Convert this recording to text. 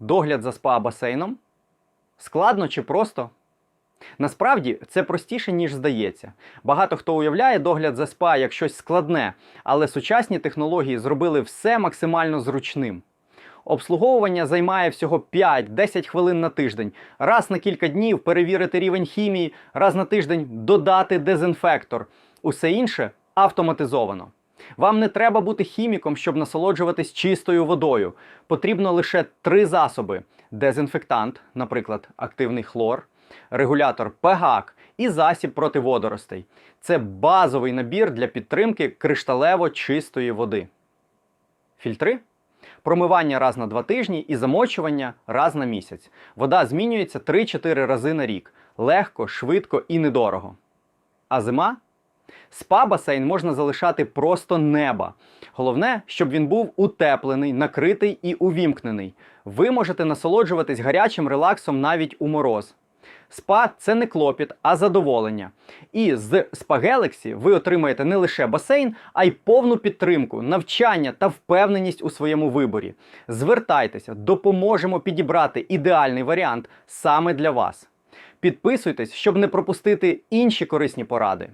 Догляд за спа-басейном? Складно чи просто? Насправді це простіше, ніж здається. Багато хто уявляє догляд за спа як щось складне, але сучасні технології зробили все максимально зручним. Обслуговування займає всього 5-10 хвилин на тиждень. Раз на кілька днів перевірити рівень хімії, раз на тиждень додати дезінфектор. Усе інше автоматизовано. Вам не треба бути хіміком, щоб насолоджуватись чистою водою. Потрібно лише три засоби: дезінфектант, наприклад, активний хлор, регулятор pH і засіб проти водоростей. Це базовий набір для підтримки кришталево чистої води. Фільтри промивання раз на два тижні і замочування раз на місяць. Вода змінюється 3-4 рази на рік. Легко, швидко і недорого. А зима? Спа-басейн можна залишати просто неба. Головне, щоб він був утеплений, накритий і увімкнений. Ви можете насолоджуватись гарячим релаксом навіть у мороз. Спа це не клопіт, а задоволення. І з Spa Galaxy ви отримаєте не лише басейн, а й повну підтримку, навчання та впевненість у своєму виборі. Звертайтеся, допоможемо підібрати ідеальний варіант саме для вас. Підписуйтесь, щоб не пропустити інші корисні поради.